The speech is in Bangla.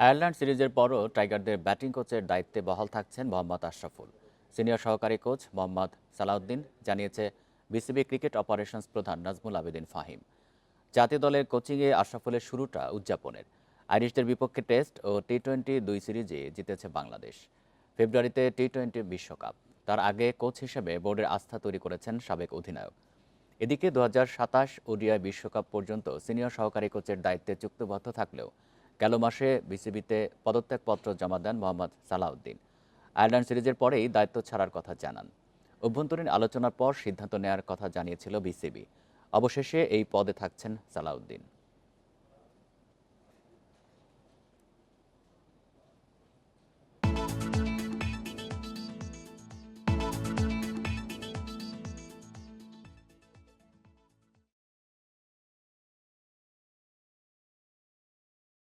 আয়ারল্যান্ড সিরিজের পরও টাইগারদের ব্যাটিং কোচের দায়িত্বে বহাল থাকছেন মোহাম্মদ আশরাফুল। সিনিয়র সহকারী কোচ মোহাম্মদ সালাউদ্দিন জানিয়েছে, বিসিবি ক্রিকেট অপারেশনস প্রধান নাজমুল আবেদিন ফাহিম। জাতীয় দলের কোচিংয়ে আশরাফুলের শুরুটা উদযাপনের। আইরিশদের বিপক্ষে টেস্ট ও টি টোয়েন্টি দুই সিরিজে জিতেছে বাংলাদেশ। ফেব্রুয়ারিতে টি টোয়েন্টি বিশ্বকাপ। তার আগে কোচ হিসেবে বোর্ডের আস্থা তৈরি করেছেন সাবেক অধিনায়ক। এদিকে দু হাজার সাতাশ ওডিআই বিশ্বকাপ পর্যন্ত সিনিয়র সহকারী কোচের দায়িত্বে চুক্তিবদ্ধ থাকলেও গেল মাসে বিসিবিতে পদত্যাগপত্র জমা দেন মোহাম্মদ সালাউদ্দিন। আয়ারল্যান্ড সিরিজের পরেই দায়িত্ব ছাড়ার কথা জানান। অভ্যন্তরীণ আলোচনার পর সিদ্ধান্ত নেওয়ার কথা জানিয়েছিল বিসিবি। অবশেষে এই পদে থাকছেন সালাউদ্দিন।